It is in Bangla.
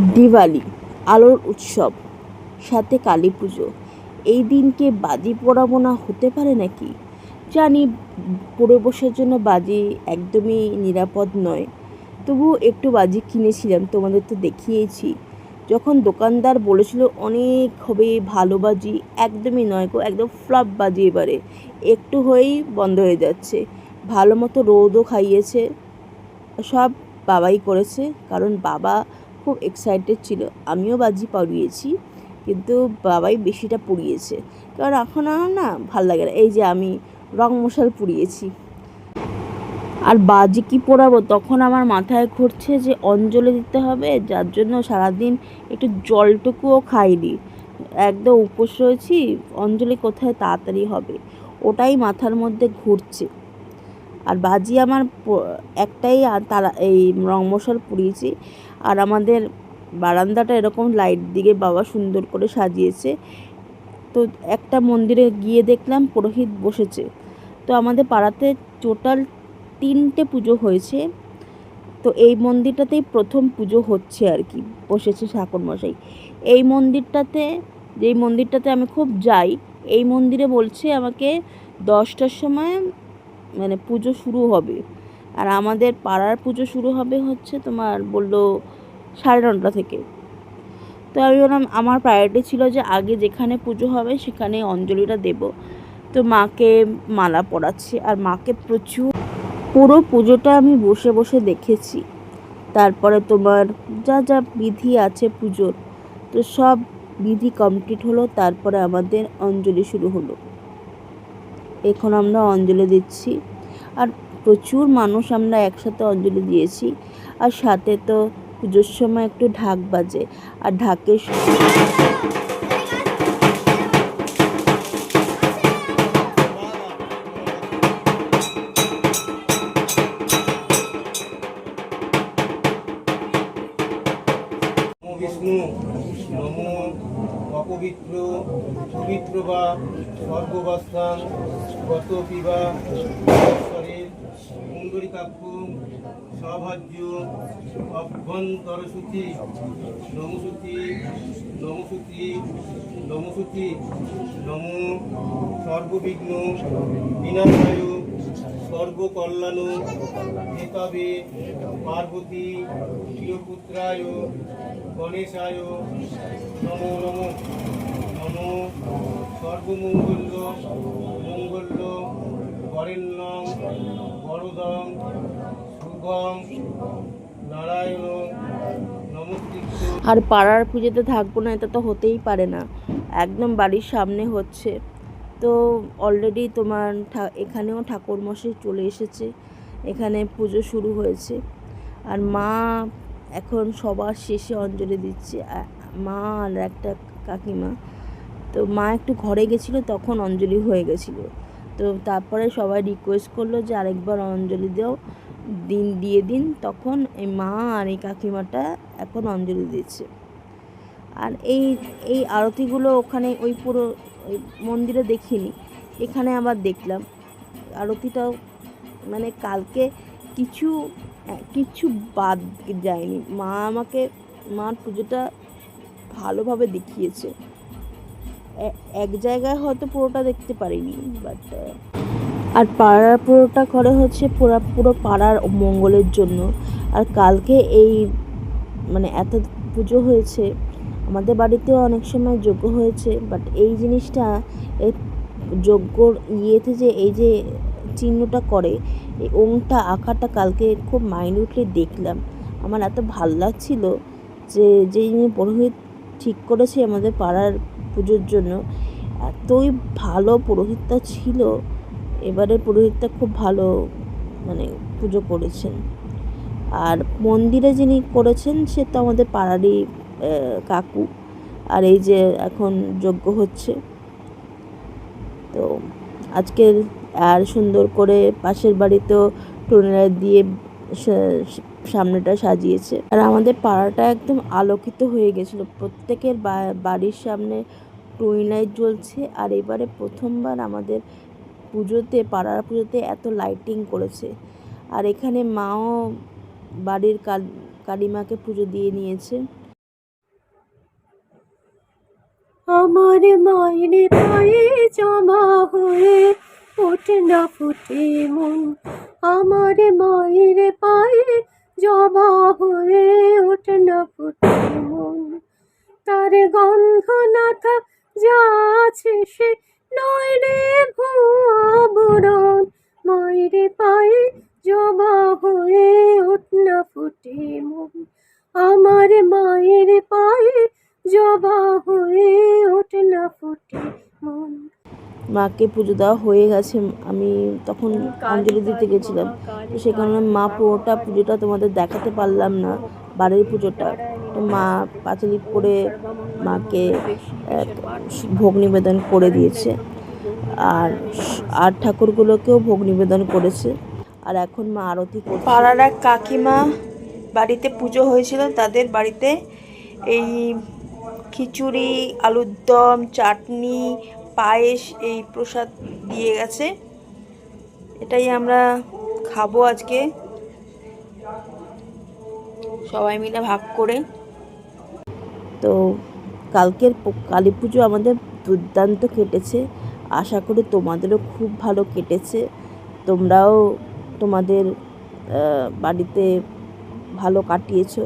দিওয়ালি, আলোর উৎসব, সাথে কালী পুজো। এই দিনকে বাজি পোড়াবো না হতে পারে নাকি? জানি, পড়ে বসার জন্য বাজি একদমই নিরাপদ নয়। তবুও একটু বাজি কিনেছিলাম, তোমাদের তো দেখিয়েছি। যখন দোকানদার বলেছিল, অনেক হবে ভালো বাজি। একদমই নয় গো, একদম ফ্লপ বাজি এবারে। একটু হয়েই বন্ধ হয়ে যাচ্ছে। ভালো মতো রোদও খাইয়েছে। সব বাবাই করেছে, কারণ বাবা খুব এক্সাইটেড ছিল। আমিও বাজি পড়িয়েছি, কিন্তু বাবাই বেশিটা পুড়িয়েছে। কারণ এখন না ভালো লাগে না। এই যে আমি রং মশাল পুড়িয়েছি। আর বাজি কি পোড়াবো? তখন আমার মাথায় ঘুরছে যে অঞ্জলি দিতে হবে, যার জন্য সারাদিন একটু জলটুকুও খাইনি। একদম উপোস রয়েছি, অঞ্জলি কোথায় তাড়াতাড়ি হবে? ওটাই মাথার মধ্যে ঘুরছে। আর বাজি আমার একটাই তারা এই রং মশাল পুড়িয়েছি। আর আমাদের বারান্দাটা এরকম লাইট দিয়ে বাবা সুন্দর করে সাজিয়েছে। তো একটা মন্দিরে গিয়ে দেখলাম পুরোহিত বসেছে। তো আমাদের পাড়াতে টোটাল তিনটে পুজো হয়েছে। তো এই মন্দিরটাতেই প্রথম পুজো হচ্ছে আর কি, বসেছে ঠাকুরমশাই এই মন্দিরটাতে, যেই মন্দিরটাতে আমি খুব যাই, এই মন্দিরে বলছে আমাকে দশটার সময় মানে পুজো শুরু হবে। আর আমাদের পাড়ার পুজো শুরু হবে হচ্ছে তোমার বলল সাড়ে নটা থেকে। তো আমি বললাম, আমার প্রায়োরিটি ছিল যে আগে যেখানে পুজো হবে সেখানে অঞ্জলিটা দেব। তো মাকে মালা পরাচ্ছি আর মাকে প্রচুর, পুরো পুজোটা আমি বসে বসে দেখেছি। তারপরে তোমার যা যা বিধি আছে পুজোর, তো সব বিধি কমপ্লিট হলো, তারপরে আমাদের অঞ্জলি শুরু হলো। এখন আমরা অঞ্জলি দিচ্ছি। আর প্রচুর মানুষ আমরা একসাথে অঞ্জলি দিয়েছি। আর সাথে তো পুজোর সময় একটু ঢাক বাজে। আর ঢাকের বিষ্ণু, নমো অপবিত্র, পবিত্র বা স্বর্গবাস্থান গত পিবা, ঈশ্বরের কুণ্ডরিকাক্ষ সভাজ্য অভ্যন্তরসূচি, নমসূচি নমসূচি নমসূচি, নম, সর্ববিঘ্ন, বিনাশায়, সর্বকল্যাণ হেতবে পার্বতী চিরপুত্রায় গণেশায়, নমো নমো নমো, সর্বমঙ্গল্য, মঙ্গল্য বরেণ্যং বরদং শুভং নারায়ণ আর পাড়ার পুজোতে থাকব না, এটা তো হতেই পারে না। একদম বাড়ির সামনে হচ্ছে। তো অলরেডি তোমার এখানেও ঠাকুরমশাই চলে এসেছে। এখানে পুজো শুরু হয়েছে। আর মা এখন সবার শেষে অঞ্জলি দিচ্ছে। মা আর একটা কাকিমা। তো মা একটু ঘরে গেছিল, তখন অঞ্জলি হয়ে গেছিল। তো তারপরে সবাই রিকোয়েস্ট করল যে আরেকবার অঞ্জলি দাও, দিন দিয়ে দিন, তখন এই মা আর এই কাকিমাটা এখন অঞ্জলি দিচ্ছে। আর এই এই আরতিগুলো ওখানে ওই পুরো, ওই মন্দিরে দেখিনি, এখানে আবার দেখলাম। আরতিটাও মানে কালকে কিছু কিছু বাদ যায়নি। মা আমাকে মার পুজোটা ভালোভাবে দেখিয়েছে। এক জায়গায় হয়তো পুরোটা দেখতে পারিনি বাট আর পাড়ার পুরোটা করে হচ্ছে পুরো পুরো পাড়ার মঙ্গলের জন্য। আর কালকে এই মানে এত পুজো হয়েছে, আমাদের বাড়িতেও অনেক সময় যজ্ঞ হয়েছে বাট এই জিনিসটা যজ্ঞর ইয়েতে যে এই যে চিহ্নটা করে, এই ওংটা আঁকাটা কালকে খুব মাইনিউটলি দেখলাম। আমার এত ভালো লাগছিল যে যে যিনি পুরোহিত ঠিক করেছে আমাদের পাড়ার পুজোর জন্য। এতই ভালো পুরোহিতটা ছিল এবারে পুরোহিতটা খুব ভালো মানে পুজো করেছেন। আর মন্দিরে যিনি করেছেন, সে তো আমাদের পাড়ারই কাকু। আর এই যে এখন যজ্ঞ হচ্ছে। তো আজকের আর সুন্দর করে পাশের বাড়িতেও টুনিলাইট দিয়ে সামনেটা সাজিয়েছে। আর আমাদের পাড়াটা একদম আলোকিত হয়ে গেছিল। প্রত্যেকের বাড়ির সামনে টুনিলাইট জ্বলছে। আর এবারে প্রথমবার আমাদের পুজোতে, পাড়ার পুজোতে এত লাইটিং করেছে। আর এখানে মাও বাড়ির কাল, কালীমাকে পুজো দিয়ে নিয়েছে। আমার মায়ের পায়ে জমা হয়ে ওঠে না ফুটে মন। আমার মায়ের পায়ে জমা হয়ে ওঠে না ফুটে মন তার গন্ধ না থাক যা আছে সে নয় রে ভুবরণ মায়ের পায়ে জবা হয়ে ওঠ না ফুটে মন আমার মায়ের পায়ে জবা হয়ে ওঠ না ফুটে মন মাকে পুজো দেওয়া হয়ে গেছে আমি তখন অঞ্জলি দিতে গেছিলাম। তো সে কারণে মা পুরোটা পুজোটা তোমাদের দেখাতে পারলাম না বাড়ির পুজোটা। তো মা পাঁচালি করে মাকে ভোগ নিবেদন করে দিয়েছে। আর আর ঠাকুরগুলোকেও ভোগ নিবেদন করেছে। আর এখন মা আরতি করছে। পাড়ার এক কাকিমা বাড়িতে পুজো হয়েছিল তাদের বাড়িতে এই খিচুড়ি আলুর দম চাটনি পায়েস এই প্রসাদ দিয়ে গেছে। এটাই আমরা খাব আজকে। সবাই মিলে ভাগ করে। তো কালকের কালী পুজো আমাদের দুর্দান্ত কেটেছে। আশা করি তোমাদেরও খুব ভালো কেটেছে। তোমরাও তোমাদের বাড়িতে ভালো কাটিয়েছো।